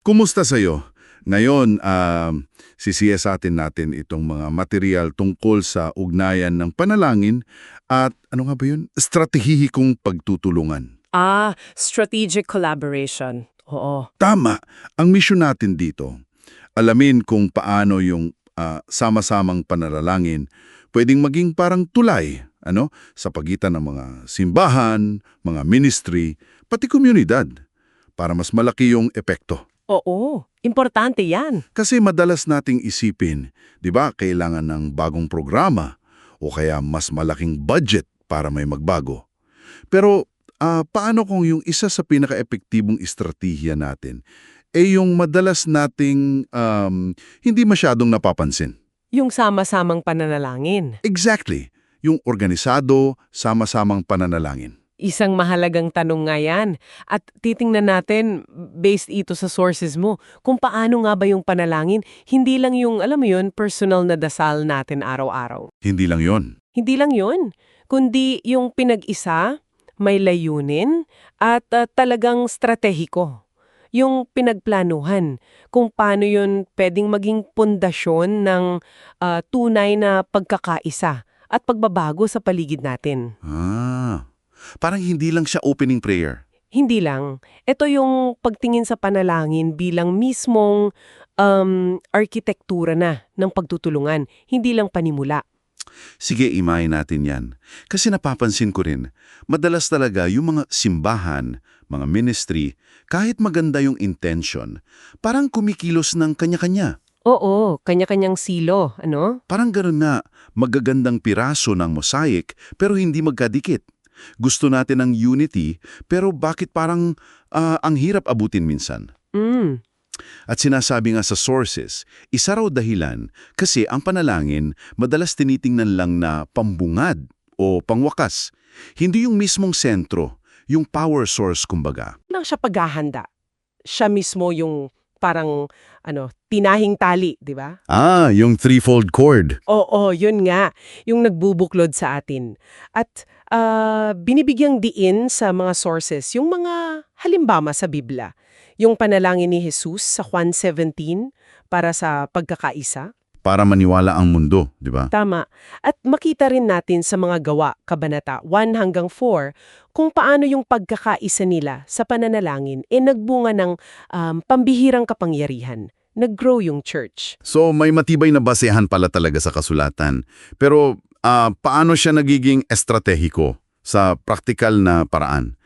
Kumusta sa'yo? Ngayon, ah, sisiyasatin natin itong mga material tungkol sa ugnayan ng panalangin at ano nga ba yun? Estratehihikong pagtutulungan. Ah, strategic collaboration. Oo. Tama. Ang misyon natin dito, alamin kung paano yung ah, sama-samang panalangin pwedeng maging parang tulay ano, sa pagitan ng mga simbahan, mga ministry, pati komunidad para mas malaki yung epekto. Oo. Importante yan. Kasi madalas nating isipin, 'di ba, kailangan ng bagong programa o kaya mas malaking budget para may magbago. Pero ah, paano kung yung isa sa pinaka-epektibong estratehiya natin eh yung madalas nating um, hindi masyadong napapansin? Yung sama-samang pananalangin. Exactly, yung organisado, sama-samang pananalangin. Isang mahalagang tanong nga yan. At titingnan natin, based ito sa sources mo, kung paano nga ba yung panalangin, hindi lang yung, alam mo yun, personal na dasal natin araw-araw. Hindi lang yon. Hindi lang yun, kundi yung pinag-isa, may layunin, at ah, talagang stratehiko. Yung pinagplanuhan, kung paano yun pwedeng maging pundasyon ng ah, tunay na pagkakaisa at pagbabago sa paligid natin. Ah, parang hindi lang siya opening prayer. Hindi lang. Ito yung pagtingin sa panalangin bilang mismong um, arkitektura na ng pagtutulungan, hindi lang panimula. Sige, imahin natin yan. Kasi napapansin ko rin, madalas talaga yung mga simbahan, mga ministry, kahit maganda yung intention, parang kumikilos ng kanya-kanya. Oo, kanya-kanyang silo, ano? Parang gano'n nga, magagandang piraso ng mosaic pero hindi magkadikit. Gusto natin ng unity pero bakit parang ah, ang hirap abutin minsan? Mm. At sinasabi nga sa sources, isa raw dahilan kasi ang panalangin madalas tinitingnan lang na pambungad o pangwakas. Hindi yung mismong sentro, yung power source kumbaga. lang siya paghahanda. Siya mismo yung parang ano, tinahing tali, di ba? Ah, yung threefold cord. Oo, yun nga, yung nagbubuklod sa atin. At ah, binibigyang diin sa mga sources yung mga halimbawa sa Biblia. Yung panalangin ni Jesus sa Juan 17 para sa pagkakaisa. Para maniwala ang mundo, di ba? Tama. At makita rin natin sa mga gawa, kabanata 1 hanggang 4, kung paano yung pagkakaisa nila sa pananalangin e nagbunga ng um, pambihirang kapangyarihan. Nag-grow yung church. So may matibay na basehan pala talaga sa kasulatan. Pero ah, paano siya nagiging estratehiko sa praktikal na paraan?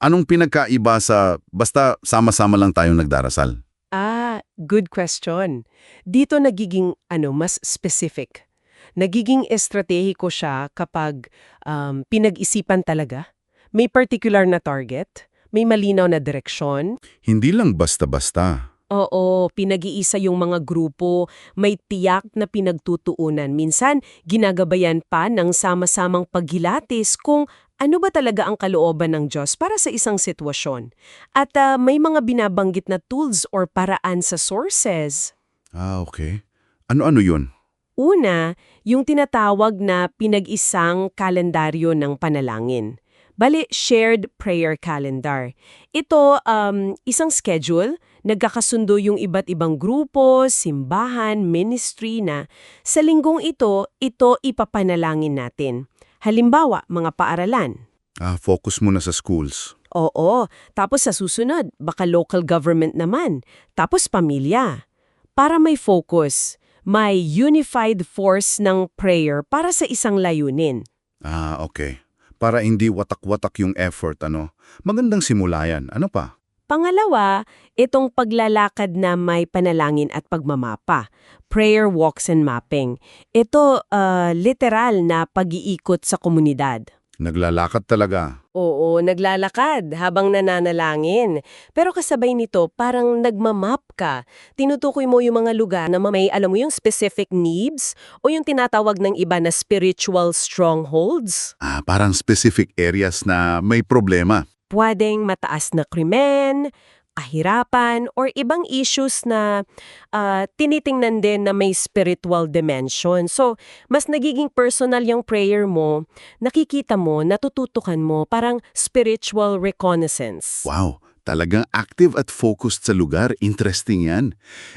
Anong pinagkaiba sa basta sama-sama lang tayong nagdarasal? Ah, good question. Dito nagiging ano mas specific. Nagiging estratehiko siya kapag um, pinag-isipan talaga. May particular na target, may malinaw na direksyon. Hindi lang basta-basta. Oo, pinag-iisa yung mga grupo, may tiyak na pinagtutuunan. Minsan, ginagabayan pa ng sama-samang paghilatis kung ano ba talaga ang kalooban ng Diyos para sa isang sitwasyon. At ah, may mga binabanggit na tools or paraan sa sources. Ah, okay. Ano-ano yun? Una, yung tinatawag na pinag-isang kalendaryo ng panalangin. Bale, shared prayer calendar. Ito, um, isang schedule, nagkakasundo yung iba't ibang grupo, simbahan, ministry na sa linggong ito, ito ipapanalangin natin. Halimbawa, mga paaralan. Ah, focus muna sa schools. Oo, tapos sa susunod, baka local government naman, tapos pamilya. Para may focus, may unified force ng prayer para sa isang layunin. Ah, okay. Para hindi watak-watak yung effort, ano? Magandang simula yan. Ano pa? Pangalawa, itong paglalakad na may panalangin at pagmamapa. Prayer walks and mapping. Ito, ah, literal na pag-iikot sa komunidad. Naglalakad talaga. Oo, naglalakad habang nananalangin. Pero kasabay nito, parang nagmamap ka. Tinutukoy mo yung mga lugar na may, alam mo yung specific needs o yung tinatawag ng iba na spiritual strongholds. Ah, parang specific areas na may problema. Pwedeng mataas na krimen, kahirapan, or ibang issues na ah, tinitingnan din na may spiritual dimension. So, mas nagiging personal yung prayer mo, nakikita mo, natututukan mo, parang spiritual reconnaissance. Wow, Talagang active at focused sa lugar. Interesting yan.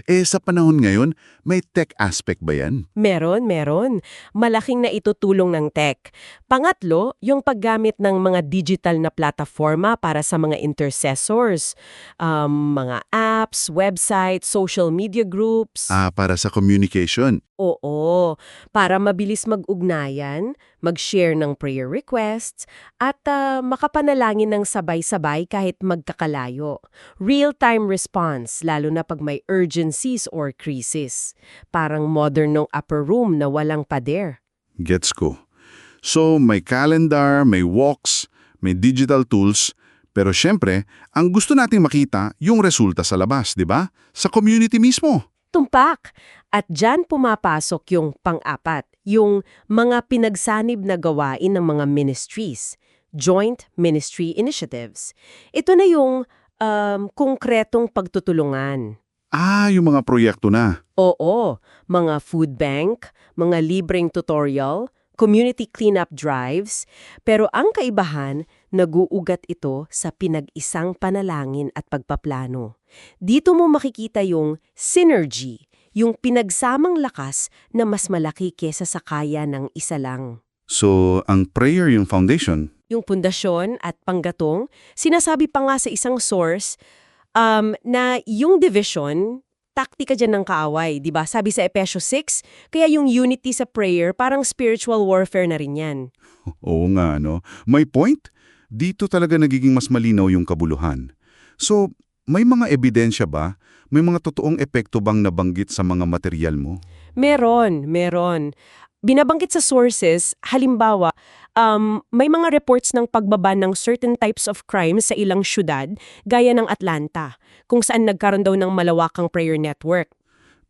Eh, sa panahon ngayon, may tech aspect ba yan? Meron, meron. Malaking na itutulong ng tech. Pangatlo, yung paggamit ng mga digital na plataforma para sa mga intercessors. Um, mga apps, websites, social media groups. Ah, para sa communication. Oo, para mabilis mag-ugnayan, mag-share ng prayer requests, at ah, makapanalangin ng sabay-sabay kahit magkakalayo. Real-time response, lalo na pag may urgencies or crisis. Parang modern ng upper room na walang pader. Gets ko. So, may calendar, may walks, may digital tools, pero syempre, ang gusto nating makita, yung resulta sa labas, di ba? Sa community mismo. Tumpak! At dyan pumapasok yung pang-apat, yung mga pinagsanib na gawain ng mga ministries, joint ministry initiatives. Ito na yung um, konkretong pagtutulungan. Ah, yung mga proyekto na. Oo, mga food bank, mga libreng tutorial, community cleanup drives, pero ang kaibahan, naguugat ito sa pinag-isang panalangin at pagpaplano. Dito mo makikita yung synergy, yung pinagsamang lakas na mas malaki kesa sa kaya ng isa lang. So, ang prayer yung foundation. Yung pundasyon at panggatong, sinasabi pa nga sa isang source um, na yung division, taktika dyan ng kaaway, di ba? Sabi sa Epesyos 6, kaya yung unity sa prayer, parang spiritual warfare na rin yan. Oo nga, no? May point? Dito talaga nagiging mas malinaw yung kabuluhan. So, may mga ebidensya ba? May mga totoong epekto bang nabanggit sa mga material mo? Meron, meron. Binabanggit sa sources, halimbawa, um, may mga reports ng pagbaba ng certain types of crimes sa ilang syudad, gaya ng Atlanta, kung saan nagkaroon daw ng malawakang prayer network.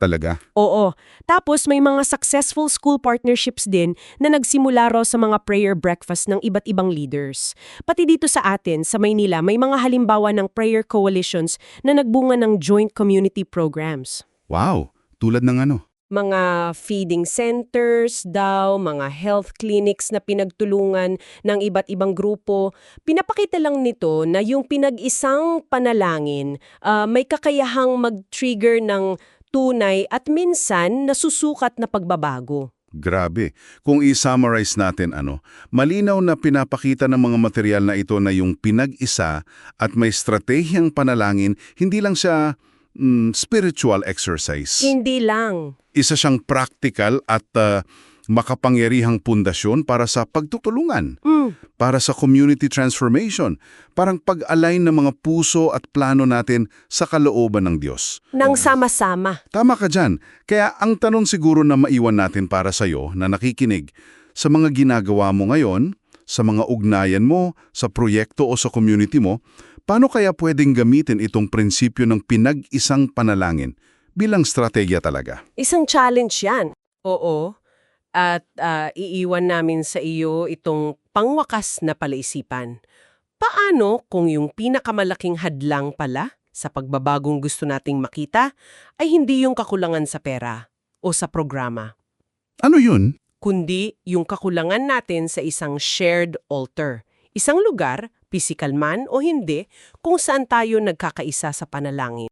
Talaga? Oo. Tapos may mga successful school partnerships din na nagsimula raw sa mga prayer breakfast ng iba't ibang leaders. Pati dito sa atin, sa Maynila, may mga halimbawa ng prayer coalitions na nagbunga ng joint community programs. Wow! Tulad ng ano? Mga feeding centers daw, mga health clinics na pinagtulungan ng iba't ibang grupo. Pinapakita lang nito na yung pinag-isang panalangin ah, may kakayahang mag-trigger ng tunay at minsan nasusukat na pagbabago. Grabe. Kung i-summarize natin ano, malinaw na pinapakita ng mga material na ito na yung pinag-isa at may stratehiyang panalangin, hindi lang siya mm, spiritual exercise. Hindi lang. Isa siyang practical at ah, makapangyarihang pundasyon para sa pagtutulungan, Mm, para sa community transformation, parang pag-align ng mga puso at plano natin sa kalooban ng Diyos. nang sama-sama. Tama ka dyan. Kaya ang tanong siguro na maiwan natin para sa'yo na nakikinig, sa mga ginagawa mo ngayon, sa mga ugnayan mo, sa proyekto o sa community mo, paano kaya pwedeng gamitin itong prinsipyo ng pinag-isang panalangin bilang strategya talaga? Isang challenge yan. Oo. At ah, iiwan namin sa iyo itong pangwakas na palaisipan. Paano kung yung pinakamalaking hadlang pala sa pagbabagong gusto nating makita ay hindi yung kakulangan sa pera o sa programa, Ano yun? kundi yung kakulangan natin sa isang shared altar. Isang lugar, physical man o hindi, kung saan tayo nagkakaisa sa panalangin.